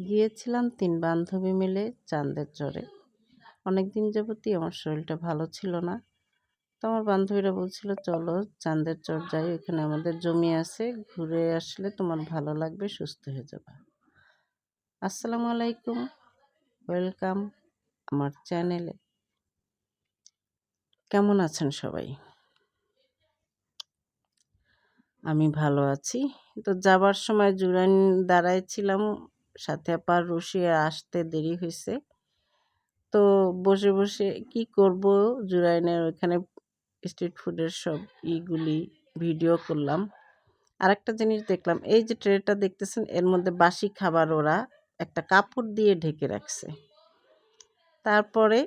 গিয়েছিলাম তিন বান্ধবী মিলে চাঁদের চরে অনেক দিন যাবতই আমার শরীরটা ভালো ছিল না। তো আমার বান্ধবীরা বলছিল, চলো চাঁদের চর যাই, ওইখানে আমাদের জমি আছে, ঘুরে আসলে তোমার ভালো লাগবে, সুস্থ হয়ে যাবে। আসসালামু আলাইকুম, ওয়েলকাম আমার চ্যানেলে। কেমন আছেন সবাই? আমি ভালো আছি। তো যাবার সময় জুরাইন দাঁড়ায় ছিলাম সাথে আপার রসিয়ে আসতে দেরি হয়েছে তো বসে বসে কি করব? জুরাইনের ওখানে স্ট্রিট ফুডের সব ইগুলি ভিডিও করলাম। আর একটা জিনিস দেখলাম, এই যে ট্রেটা দেখতেছেন, এর মধ্যে বাসি খাবার ওরা একটা কাপড় দিয়ে ঢেকে রাখছে। তারপরে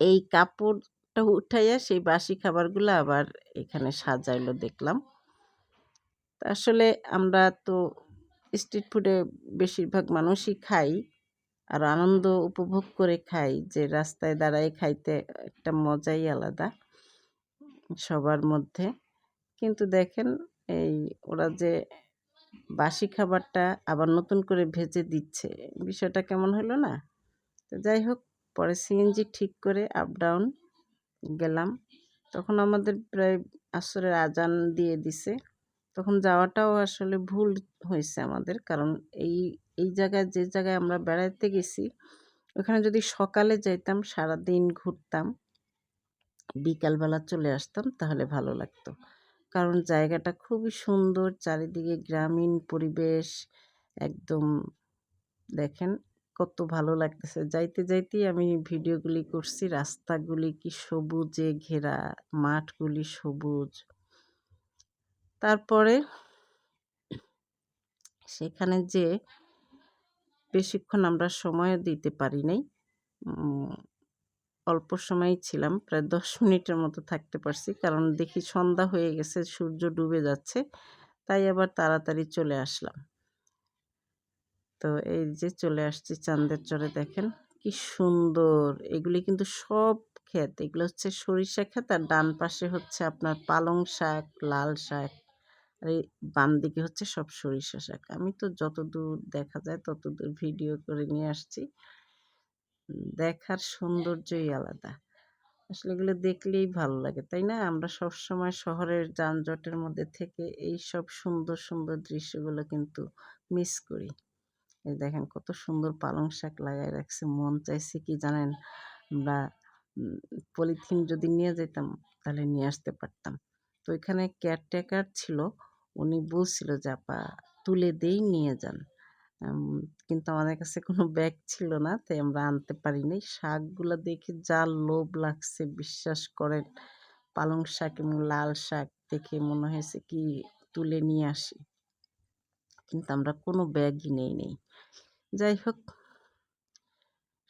এই কাপড়টা উঠাইয়া সেই বাসি খাবারগুলো আবার এখানে সাজাইলো দেখলাম। আসলে আমরা তো স্ট্রিট ফুডে বেশিরভাগ মানুষই খাই আর আনন্দ উপভোগ করে খাই যে রাস্তায় দাঁড়ায় খাইতে একটা মজাই আলাদা সবার মধ্যে। কিন্তু দেখেন এই ওরা যে বাসি খাবারটা আবার নতুন করে ভেজে দিচ্ছে, বিষয়টা কেমন হলো না? তো যাই হোক, পরে সিএনজি ঠিক করে আপ ডাউন গেলাম। তখন আমাদের প্রায় আসরের আজান দিয়ে দিছে। তখন যাওয়াটাও আসলে ভুল হয়েছে আমাদের। কারণ এই এই জায়গায়, যে জায়গায় আমরা বেড়াতে গেছি, ওখানে যদি সকালে যাইতাম সারা দিন ঘুরতাম, বিকালবেলা চলে আসতাম, তাহলে ভালো লাগতো। কারণ জায়গাটা খুবই সুন্দর, চারিদিকে গ্রামীণ পরিবেশ, একদম দেখেন কত ভালো লাগতেছে। যাইতে যাইতেই আমি ভিডিওগুলি করছি, রাস্তাগুলি কি সবুজে ঘেরা, মাঠগুলি সবুজ। তারপরে সেখানে যে বেশিক্ষণ আমরা সময় দিতে পারি নাই। অল্প সময়ই ছিলাম, প্রায় দশ মিনিটের মতো থাকতে পারছি, কারণ দেখি সন্ধ্যা হয়ে গেছে, সূর্য ডুবে যাচ্ছে, তাই আবার তাড়াতাড়ি চলে আসলাম। তো এই যে চলে আসছি চাঁদের চরে, দেখেন কি সুন্দর, এগুলি কিন্তু সব ক্ষেত, এগুলো হচ্ছে সরিষা ক্ষেত, আর ডান পাশে হচ্ছে আপনার পালং শাক, লাল শাক আর এই বাম দিকে হচ্ছে সব সরিষা শাক। আমি তো যত দূর দেখা যায় তত দূর ভিডিও করে নিয়ে আসছি। দেখার সৌন্দর্যই আলাদা। আসলে এগুলো দেখলেই ভালো লাগে, তাই না? আমরা সব সময় শহরের যানজটের মধ্যে থেকে এই সব সুন্দর সুন্দর দৃশ্যগুলো কিন্তু মিস করি। এই দেখেন কত সুন্দর পালং শাক লাগাই রাখছে, মন চাইছে কি জানেন? আমরা পলিথিন যদি নিয়ে যেতাম তাহলে নিয়ে আসতে পারতাম। তো এখানে কেয়ারটেকার ছিল, উনি বলছিল যে, আপা, তুলে দেই, নিয়ে যান। কিন্তু আমাদের কাছে কোনো ব্যাগ ছিল না, তাই আমরা আনতে পারিনি। শাকগুলো দেখে যা লোভ লাগছে, বিশ্বাস করেন, পালং শাক এবং লাল শাক দেখে মনে হয়েছে কি, তুলে নিয়ে আসি। কিন্তু আমরা কোনো ব্যাগই নেই নেই। যাই হোক,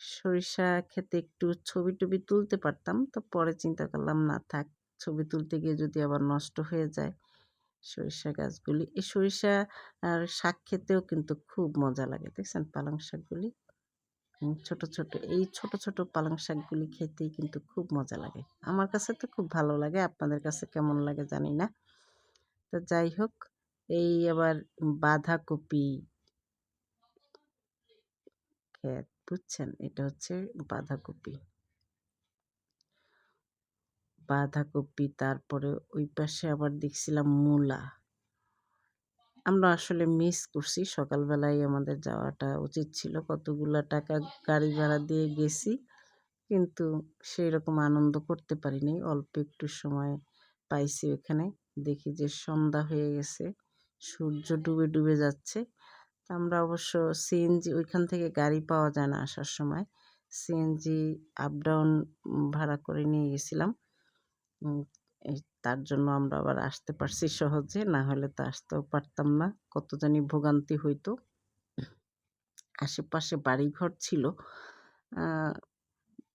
সরিষা খেতে একটু ছবি টবি তুলতে পারতাম, তো পরে চিন্তা করলাম, না, থাক ছবি তুলতে গিয়ে যদি আবার নষ্ট হয়ে যায় সরিষা গাছগুলি। এই সরিষা আর শাক খেতেও কিন্তু খুব মজা লাগে, দেখছেন? পালং শাকগুলি ছোট ছোট, এই ছোট ছোট পালং শাকগুলি খেতেই কিন্তু খুব মজা লাগে। আমার কাছে তো খুব ভালো লাগে, আপনাদের কাছে কেমন লাগে জানি না। তো যাই হোক, এই আবার বাঁধাকপি ক্ষেত, বুঝছেন? এটা হচ্ছে বাঁধাকপি। বাঁধাকপি, তারপরে ওই পাশে আবার দেখছিলাম মূলা। আমরা আসলে মিস করছি। সকালবেলায় আমাদের যাওয়াটা উচিত ছিল। কতগুলো টাকা গাড়ি ভাড়া দিয়ে গেছি, কিন্তু সেই রকম আনন্দ করতে পারিনি। অল্প একটু সময় পাইছি ওখানে। দেখি যে সন্ধ্যা হয়ে গেছে, সূর্য ডুবে ডুবে যাচ্ছে। আমরা অবশ্য সিএনজি ওইখান থেকে গাড়ি পাওয়া যায় না আসার সময়। সিএনজি আপ ডাউন ভাড়া করে নিয়ে গেছিলাম। তার জন্য আমরা আবার আসতে পারছি সহজে না হলে তো আসতেও পারতাম না। কত জানি ভোগান্তি হইতো। আশেপাশে বাড়িঘর ছিল।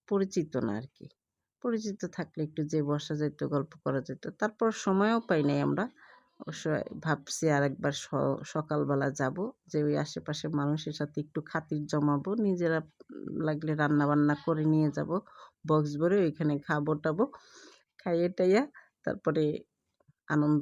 পরিচিত না আর কি। পরিচিত থাকলে একটু যে বসা যেত গল্প করা যেত তারপর সময়ও পাই নাই আমরা। ভাবছি আরেকবার সকালবেলা যাব, যে ওই আশেপাশে মানুষের সাথে একটু খাতির জমাবো, নিজেরা লাগলে রান্না বান্না করে নিয়ে যাব, বক্স ভরে ওইখানে খাব টাবো খাইয়ে টাইয়া তারপরে আনন্দ